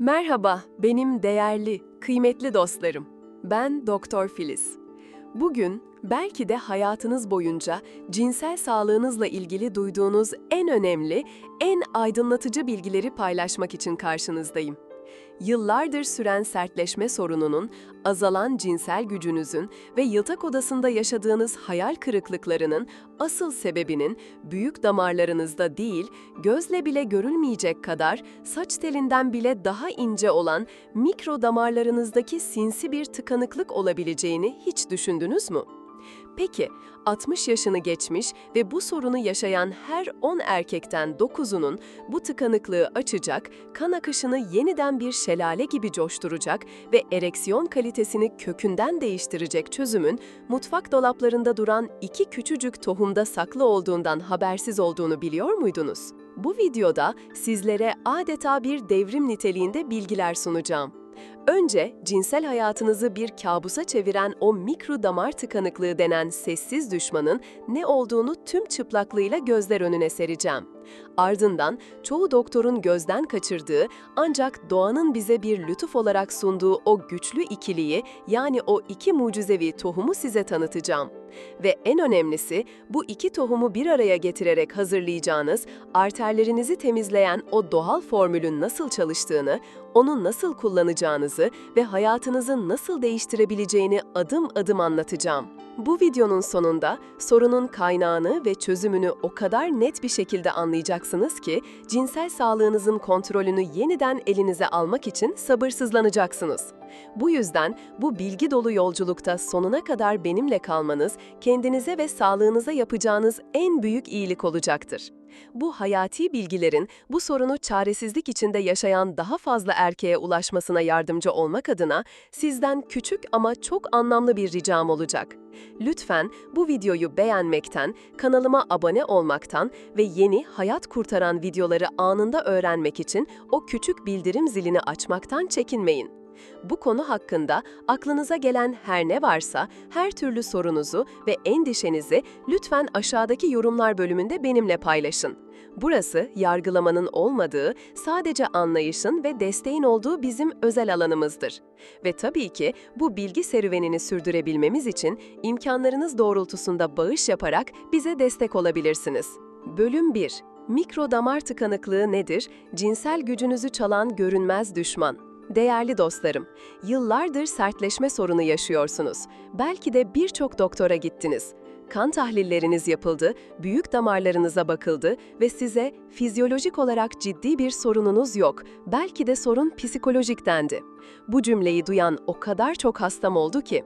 Merhaba, benim değerli, kıymetli dostlarım. Ben Doktor Filiz. Bugün belki de hayatınız boyunca cinsel sağlığınızla ilgili duyduğunuz en önemli, en aydınlatıcı bilgileri paylaşmak için karşınızdayım. Yıllardır süren sertleşme sorununun, azalan cinsel gücünüzün ve yıltak odasında yaşadığınız hayal kırıklıklarının asıl sebebinin büyük damarlarınızda değil, gözle bile görülmeyecek kadar saç telinden bile daha ince olan mikro damarlarınızdaki sinsi bir tıkanıklık olabileceğini hiç düşündünüz mü? Peki, 60 yaşını geçmiş ve bu sorunu yaşayan her 10 erkekten 9'unun bu tıkanıklığı açacak, kan akışını yeniden bir şelale gibi coşturacak ve ereksiyon kalitesini kökünden değiştirecek çözümün mutfak dolaplarında duran iki küçücük tohumda saklı olduğundan habersiz olduğunu biliyor muydunuz? Bu videoda sizlere adeta bir devrim niteliğinde bilgiler sunacağım. Önce cinsel hayatınızı bir kabusa çeviren o mikro damar tıkanıklığı denen sessiz düşmanın ne olduğunu tüm çıplaklığıyla gözler önüne sereceğim. Ardından çoğu doktorun gözden kaçırdığı ancak doğanın bize bir lütuf olarak sunduğu o güçlü ikiliyi yani o iki mucizevi tohumu size tanıtacağım. Ve en önemlisi bu iki tohumu bir araya getirerek hazırlayacağınız, arterlerinizi temizleyen o doğal formülün nasıl çalıştığını, onu nasıl kullanacağınızı ve hayatınızı nasıl değiştirebileceğini adım adım anlatacağım. Bu videonun sonunda sorunun kaynağını ve çözümünü o kadar net bir şekilde anlayacaksınız ki cinsel sağlığınızın kontrolünü yeniden elinize almak için sabırsızlanacaksınız. Bu yüzden bu bilgi dolu yolculukta sonuna kadar benimle kalmanız kendinize ve sağlığınıza yapacağınız en büyük iyilik olacaktır. Bu hayati bilgilerin bu sorunu çaresizlik içinde yaşayan daha fazla erkeğe ulaşmasına yardımcı olmak adına sizden küçük ama çok anlamlı bir ricam olacak. Lütfen bu videoyu beğenmekten, kanalıma abone olmaktan ve yeni hayat kurtaran videoları anında öğrenmek için o küçük bildirim zilini açmaktan çekinmeyin. Bu konu hakkında aklınıza gelen her ne varsa, her türlü sorunuzu ve endişenizi lütfen aşağıdaki yorumlar bölümünde benimle paylaşın. Burası yargılamanın olmadığı, sadece anlayışın ve desteğin olduğu bizim özel alanımızdır. Ve tabii ki bu bilgi serüvenini sürdürebilmemiz için imkanlarınız doğrultusunda bağış yaparak bize destek olabilirsiniz. Bölüm 1 Mikro damar tıkanıklığı nedir? Cinsel gücünüzü çalan görünmez düşman. Değerli dostlarım, yıllardır sertleşme sorunu yaşıyorsunuz. Belki de birçok doktora gittiniz. Kan tahlilleriniz yapıldı, büyük damarlarınıza bakıldı ve size fizyolojik olarak ciddi bir sorununuz yok, belki de sorun psikolojik dendi. Bu cümleyi duyan o kadar çok hastam oldu ki.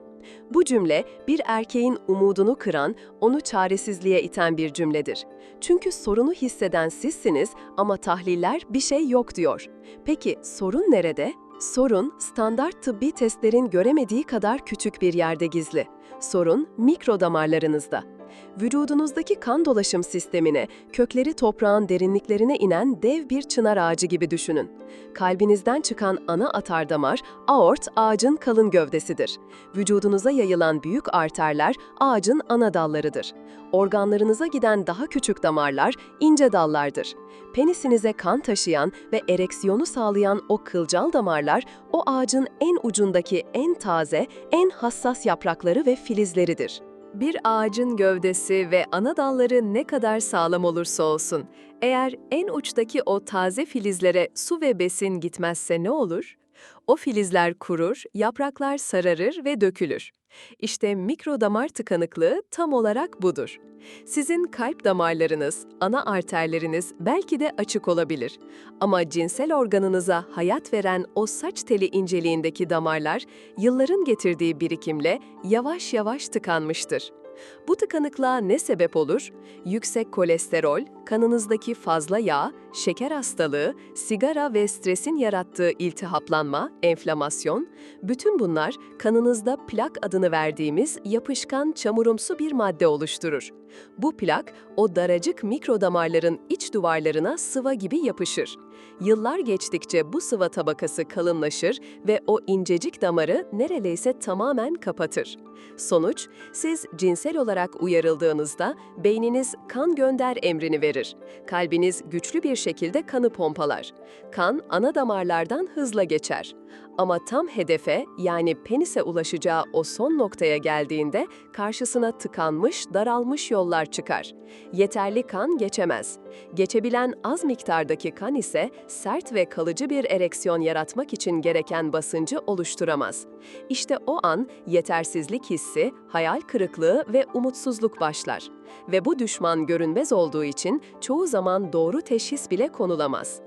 Bu cümle bir erkeğin umudunu kıran, onu çaresizliğe iten bir cümledir. Çünkü sorunu hisseden sizsiniz ama tahliller bir şey yok diyor. Peki sorun nerede? Sorun, standart tıbbi testlerin göremediği kadar küçük bir yerde gizli. Sorun, mikro damarlarınızda. Vücudunuzdaki kan dolaşım sistemine, kökleri toprağın derinliklerine inen dev bir çınar ağacı gibi düşünün. Kalbinizden çıkan ana atardamar, aort ağacın kalın gövdesidir. Vücudunuza yayılan büyük arterler ağacın ana dallarıdır. Organlarınıza giden daha küçük damarlar ince dallardır. Penisinize kan taşıyan ve ereksiyonu sağlayan o kılcal damarlar o ağacın en ucundaki en taze, en hassas yaprakları ve filizleridir. Bir ağacın gövdesi ve ana dalları ne kadar sağlam olursa olsun, eğer en uçtaki o taze filizlere su ve besin gitmezse ne olur? O filizler kurur, yapraklar sararır ve dökülür. İşte mikro damar tıkanıklığı tam olarak budur. Sizin kalp damarlarınız, ana arterleriniz belki de açık olabilir. Ama cinsel organınıza hayat veren o saç teli inceliğindeki damarlar, yılların getirdiği birikimle yavaş yavaş tıkanmıştır. Bu tıkanıklığa ne sebep olur? Yüksek kolesterol, kanınızdaki fazla yağ, şeker hastalığı, sigara ve stresin yarattığı iltihaplanma, enflamasyon, bütün bunlar kanınızda plak adını verdiğimiz yapışkan çamurumsu bir madde oluşturur. Bu plak, o daracık mikrodamarların iç duvarlarına sıva gibi yapışır. Yıllar geçtikçe bu sıva tabakası kalınlaşır ve o incecik damarı neredeyse tamamen kapatır. Sonuç, siz cinsel olarak uyarıldığınızda beyniniz kan gönder emrini verir verir. Kalbiniz güçlü bir şekilde kanı pompalar. Kan ana damarlardan hızla geçer. Ama tam hedefe yani penise ulaşacağı o son noktaya geldiğinde karşısına tıkanmış, daralmış yollar çıkar. Yeterli kan geçemez. Geçebilen az miktardaki kan ise sert ve kalıcı bir ereksiyon yaratmak için gereken basıncı oluşturamaz. İşte o an yetersizlik hissi, hayal kırıklığı ve umutsuzluk başlar. Ve bu düşman görünmez olduğu için çoğu zaman doğru teşhis bile konulamaz.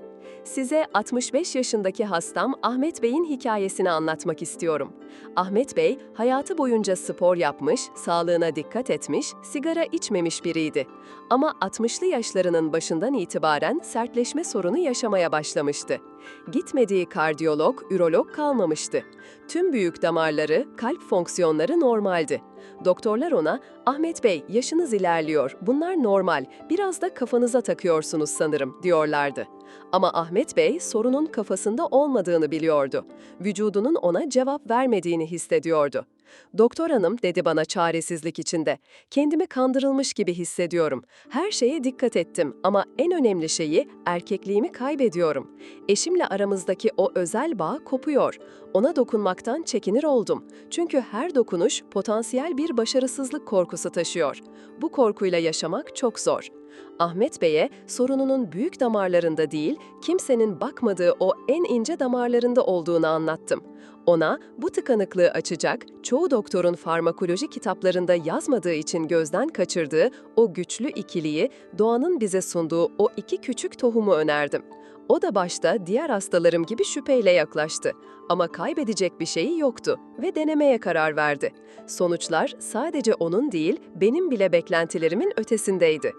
Size 65 yaşındaki hastam Ahmet Bey'in hikayesini anlatmak istiyorum. Ahmet Bey, hayatı boyunca spor yapmış, sağlığına dikkat etmiş, sigara içmemiş biriydi. Ama 60'lı yaşlarının başından itibaren sertleşme sorunu yaşamaya başlamıştı. Gitmediği kardiyolog, ürolog kalmamıştı. Tüm büyük damarları, kalp fonksiyonları normaldi. Doktorlar ona, Ahmet Bey yaşınız ilerliyor, bunlar normal, biraz da kafanıza takıyorsunuz sanırım, diyorlardı. Ama Ahmet Bey sorunun kafasında olmadığını biliyordu. Vücudunun ona cevap vermediğini hissediyordu. Doktor hanım dedi bana çaresizlik içinde. Kendimi kandırılmış gibi hissediyorum. Her şeye dikkat ettim ama en önemli şeyi erkekliğimi kaybediyorum. Eşimle aramızdaki o özel bağ kopuyor. Ona dokunmaktan çekinir oldum. Çünkü her dokunuş potansiyel bir başarısızlık korkusu taşıyor. Bu korkuyla yaşamak çok zor. Ahmet Bey'e sorununun büyük damarlarında değil, kimsenin bakmadığı o en ince damarlarında olduğunu anlattım. Ona bu tıkanıklığı açacak, çoğu doktorun farmakoloji kitaplarında yazmadığı için gözden kaçırdığı o güçlü ikiliyi, doğanın bize sunduğu o iki küçük tohumu önerdim. O da başta diğer hastalarım gibi şüpheyle yaklaştı. Ama kaybedecek bir şeyi yoktu ve denemeye karar verdi. Sonuçlar sadece onun değil, benim bile beklentilerimin ötesindeydi.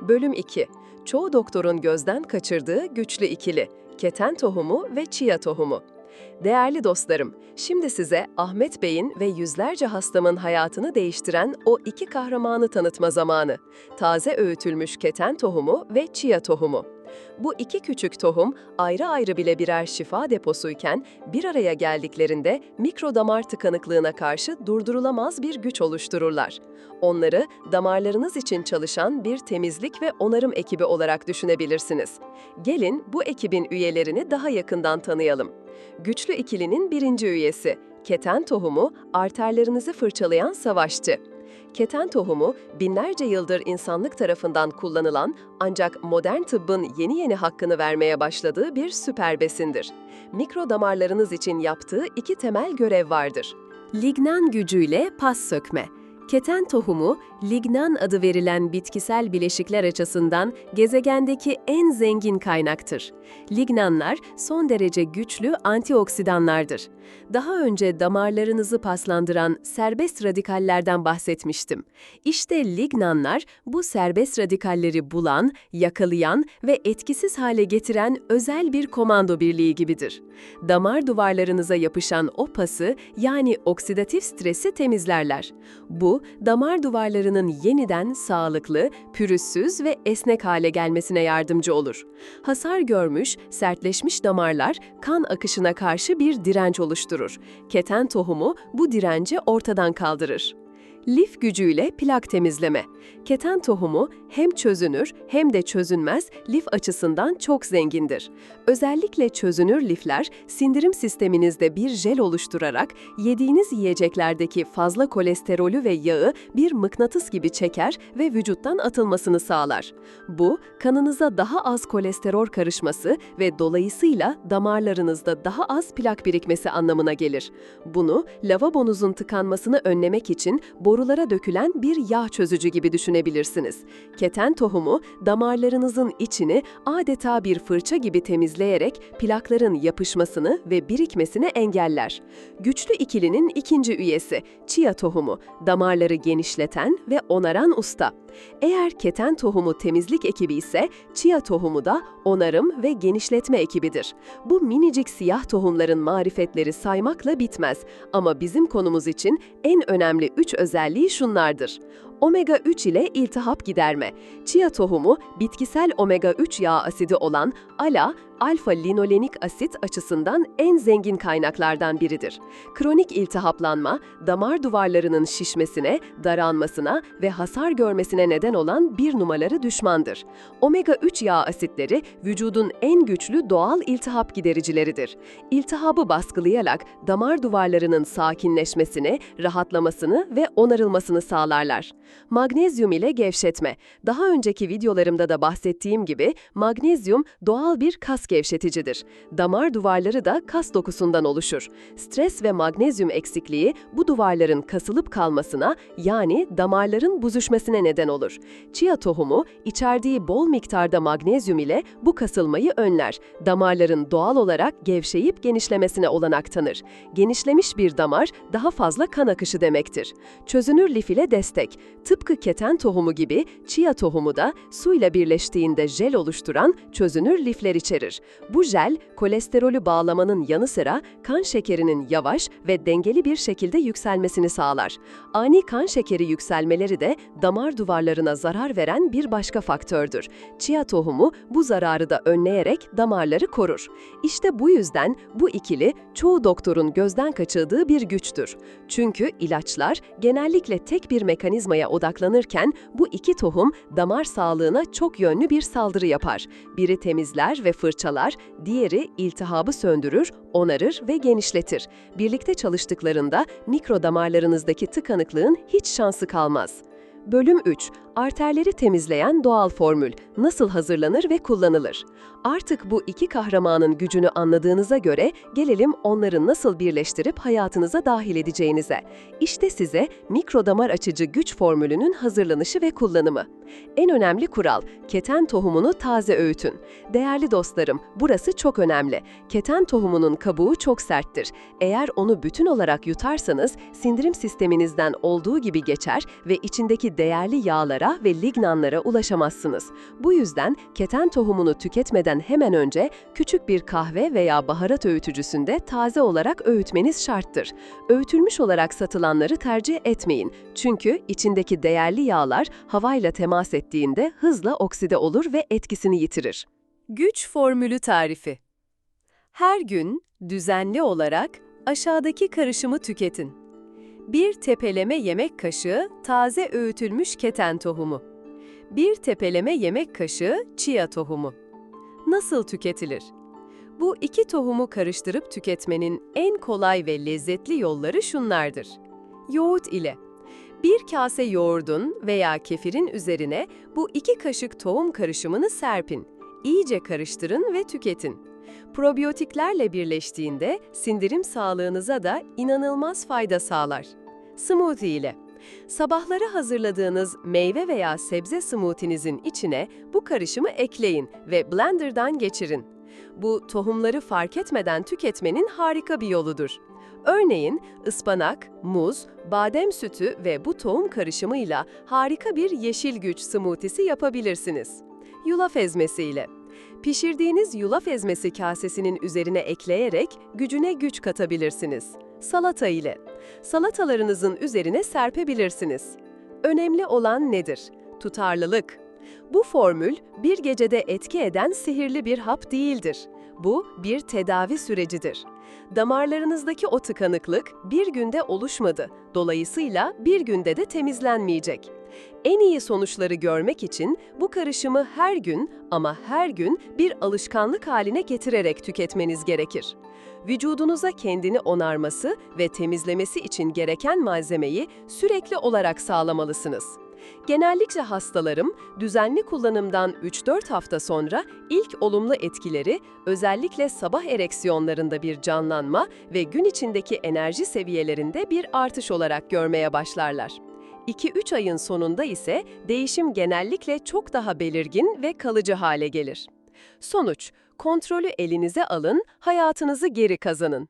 Bölüm 2. Çoğu doktorun gözden kaçırdığı güçlü ikili, keten tohumu ve chia tohumu. Değerli dostlarım, şimdi size Ahmet Bey'in ve yüzlerce hastamın hayatını değiştiren o iki kahramanı tanıtma zamanı. Taze öğütülmüş keten tohumu ve chia tohumu. Bu iki küçük tohum ayrı ayrı bile birer şifa deposuyken bir araya geldiklerinde mikrodamar tıkanıklığına karşı durdurulamaz bir güç oluştururlar. Onları damarlarınız için çalışan bir temizlik ve onarım ekibi olarak düşünebilirsiniz. Gelin bu ekibin üyelerini daha yakından tanıyalım. Güçlü ikilinin birinci üyesi, keten tohumu, arterlerinizi fırçalayan savaşçı. Keten tohumu, binlerce yıldır insanlık tarafından kullanılan ancak modern tıbbın yeni yeni hakkını vermeye başladığı bir süper besindir. Mikro damarlarınız için yaptığı iki temel görev vardır. Lignan gücüyle pas sökme. Keten tohumu, lignan adı verilen bitkisel bileşikler açısından gezegendeki en zengin kaynaktır. Lignanlar son derece güçlü antioksidanlardır. Daha önce damarlarınızı paslandıran serbest radikallerden bahsetmiştim. İşte lignanlar bu serbest radikalleri bulan, yakalayan ve etkisiz hale getiren özel bir komando birliği gibidir. Damar duvarlarınıza yapışan o pası yani oksidatif stresi temizlerler. Bu, damar duvarlarının yeniden sağlıklı, pürüzsüz ve esnek hale gelmesine yardımcı olur. Hasar görmüş, sertleşmiş damarlar kan akışına karşı bir direnç oluşturur. Keten tohumu bu direnci ortadan kaldırır. Lif gücüyle plak temizleme. Keten tohumu hem çözünür hem de çözünmez lif açısından çok zengindir. Özellikle çözünür lifler sindirim sisteminizde bir jel oluşturarak yediğiniz yiyeceklerdeki fazla kolesterolü ve yağı bir mıknatıs gibi çeker ve vücuttan atılmasını sağlar. Bu, kanınıza daha az kolesterol karışması ve dolayısıyla damarlarınızda daha az plak birikmesi anlamına gelir. Bunu lavabonuzun tıkanmasını önlemek için borulara dökülen bir yağ çözücü gibi düşünebilirsiniz. Keten tohumu damarlarınızın içini adeta bir fırça gibi temizleyerek plakların yapışmasını ve birikmesini engeller. Güçlü ikilinin ikinci üyesi chia tohumu, damarları genişleten ve onaran usta. Eğer keten tohumu temizlik ekibi ise chia tohumu da onarım ve genişletme ekibidir. Bu minicik siyah tohumların marifetleri saymakla bitmez ama bizim konumuz için en önemli üç özelliği şunlardır. Omega 3 ile iltihap giderme. Chia tohumu bitkisel omega 3 yağ asidi olan ALA, alfa linolenik asit açısından en zengin kaynaklardan biridir. Kronik iltihaplanma, damar duvarlarının şişmesine, daralmasına ve hasar görmesine neden olan bir numaralı düşmandır. Omega 3 yağ asitleri vücudun en güçlü doğal iltihap gidericileridir. İltihabı baskılayarak damar duvarlarının sakinleşmesini, rahatlamasını ve onarılmasını sağlarlar. Magnezyum ile gevşetme. Daha önceki videolarımda da bahsettiğim gibi magnezyum doğal bir kas gevşeticidir. Damar duvarları da kas dokusundan oluşur. Stres ve magnezyum eksikliği bu duvarların kasılıp kalmasına yani damarların buzuşmasına neden olur. Chia tohumu içerdiği bol miktarda magnezyum ile bu kasılmayı önler. Damarların doğal olarak gevşeyip genişlemesine olanak tanır. Genişlemiş bir damar daha fazla kan akışı demektir. Çözünür lif ile destek. Tıpkı keten tohumu gibi chia tohumu da suyla birleştiğinde jel oluşturan çözünür lifler içerir. Bu jel kolesterolü bağlamanın yanı sıra kan şekerinin yavaş ve dengeli bir şekilde yükselmesini sağlar. Ani kan şekeri yükselmeleri de damar duvarlarına zarar veren bir başka faktördür. Chia tohumu bu zararı da önleyerek damarları korur. İşte bu yüzden bu ikili çoğu doktorun gözden kaçırdığı bir güçtür. Çünkü ilaçlar genellikle tek bir mekanizmaya odaklanırken bu iki tohum damar sağlığına çok yönlü bir saldırı yapar. Biri temizler ve fırçalar, diğeri iltihabı söndürür, onarır ve genişletir. Birlikte çalıştıklarında mikro damarlarınızdaki tıkanıklığın hiç şansı kalmaz. Bölüm 3. Arterleri temizleyen doğal formül nasıl hazırlanır ve kullanılır? Artık bu iki kahramanın gücünü anladığınıza göre gelelim onları nasıl birleştirip hayatınıza dahil edeceğinize. İşte size mikrodamar açıcı güç formülünün hazırlanışı ve kullanımı. En önemli kural, keten tohumunu taze öğütün. Değerli dostlarım, burası çok önemli. Keten tohumunun kabuğu çok serttir. Eğer onu bütün olarak yutarsanız sindirim sisteminizden olduğu gibi geçer ve içindeki değerli yağlara ve lignanlara ulaşamazsınız. Bu yüzden keten tohumunu tüketmeden hemen önce küçük bir kahve veya baharat öğütücüsünde taze olarak öğütmeniz şarttır. Öğütülmüş olarak satılanları tercih etmeyin. Çünkü içindeki değerli yağlar havayla temas ettiğinde hızla okside olur ve etkisini yitirir. Güç formülü tarifi Her gün düzenli olarak aşağıdaki karışımı tüketin. Bir tepeleme yemek kaşığı taze öğütülmüş keten tohumu. Bir tepeleme yemek kaşığı chia tohumu. Nasıl tüketilir? Bu iki tohumu karıştırıp tüketmenin en kolay ve lezzetli yolları şunlardır. Yoğurt ile. Bir kase yoğurdun veya kefirin üzerine bu iki kaşık tohum karışımını serpin. İyice karıştırın ve tüketin. Probiyotiklerle birleştiğinde sindirim sağlığınıza da inanılmaz fayda sağlar. Smoothie ile. Sabahları hazırladığınız meyve veya sebze smoothie'nizin içine bu karışımı ekleyin ve blenderdan geçirin. Bu tohumları fark etmeden tüketmenin harika bir yoludur. Örneğin ıspanak, muz, badem sütü ve bu tohum karışımıyla harika bir yeşil güç smoothie'si yapabilirsiniz. Yulaf ezmesiyle. Pişirdiğiniz yulaf ezmesi kasesinin üzerine ekleyerek gücüne güç katabilirsiniz. Salata ile. Salatalarınızın üzerine serpebilirsiniz. Önemli olan nedir? Tutarlılık. Bu formül bir gecede etki eden sihirli bir hap değildir. Bu bir tedavi sürecidir. Damarlarınızdaki o tıkanıklık bir günde oluşmadı. Dolayısıyla bir günde de temizlenmeyecek. En iyi sonuçları görmek için bu karışımı her gün ama her gün bir alışkanlık haline getirerek tüketmeniz gerekir. Vücudunuza kendini onarması ve temizlemesi için gereken malzemeyi sürekli olarak sağlamalısınız. Genellikle hastalarım düzenli kullanımdan 3-4 hafta sonra ilk olumlu etkileri özellikle sabah ereksiyonlarında bir canlanma ve gün içindeki enerji seviyelerinde bir artış olarak görmeye başlarlar. 2-3 ayın sonunda ise değişim genellikle çok daha belirgin ve kalıcı hale gelir. Sonuç, kontrolü elinize alın, hayatınızı geri kazanın.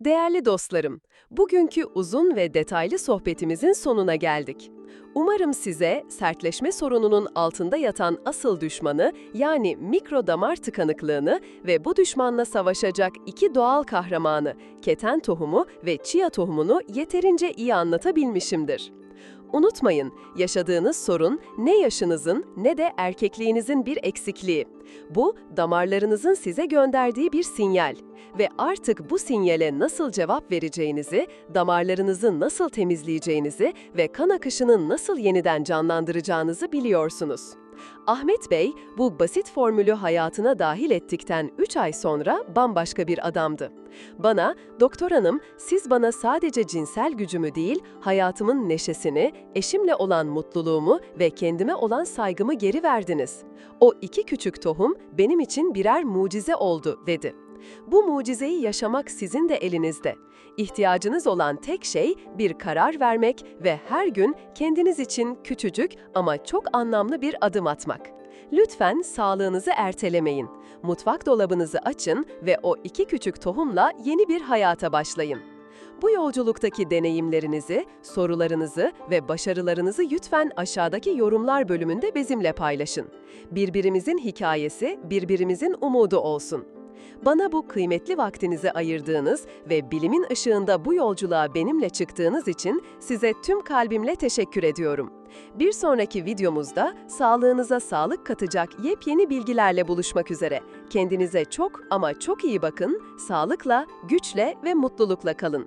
Değerli dostlarım, bugünkü uzun ve detaylı sohbetimizin sonuna geldik. Umarım size sertleşme sorununun altında yatan asıl düşmanı yani mikro damar tıkanıklığını ve bu düşmanla savaşacak iki doğal kahramanı, keten tohumu ve chia tohumunu yeterince iyi anlatabilmişimdir. Unutmayın, yaşadığınız sorun ne yaşınızın ne de erkekliğinizin bir eksikliği. Bu, damarlarınızın size gönderdiği bir sinyal. Ve artık bu sinyale nasıl cevap vereceğinizi, damarlarınızı nasıl temizleyeceğinizi ve kan akışını nasıl yeniden canlandıracağınızı biliyorsunuz. Ahmet Bey, bu basit formülü hayatına dahil ettikten 3 ay sonra bambaşka bir adamdı. Bana, doktor hanım, siz bana sadece cinsel gücümü değil, hayatımın neşesini, eşimle olan mutluluğumu ve kendime olan saygımı geri verdiniz. O iki küçük tohum benim için birer mucize oldu, dedi. Bu mucizeyi yaşamak sizin de elinizde. İhtiyacınız olan tek şey bir karar vermek ve her gün kendiniz için küçücük ama çok anlamlı bir adım atmak. Lütfen sağlığınızı ertelemeyin. Mutfak dolabınızı açın ve o iki küçük tohumla yeni bir hayata başlayın. Bu yolculuktaki deneyimlerinizi, sorularınızı ve başarılarınızı lütfen aşağıdaki yorumlar bölümünde bizimle paylaşın. Birbirimizin hikayesi, birbirimizin umudu olsun. Bana bu kıymetli vaktinizi ayırdığınız ve bilimin ışığında bu yolculuğa benimle çıktığınız için size tüm kalbimle teşekkür ediyorum. Bir sonraki videomuzda sağlığınıza sağlık katacak yepyeni bilgilerle buluşmak üzere. Kendinize çok ama çok iyi bakın, sağlıkla, güçle ve mutlulukla kalın.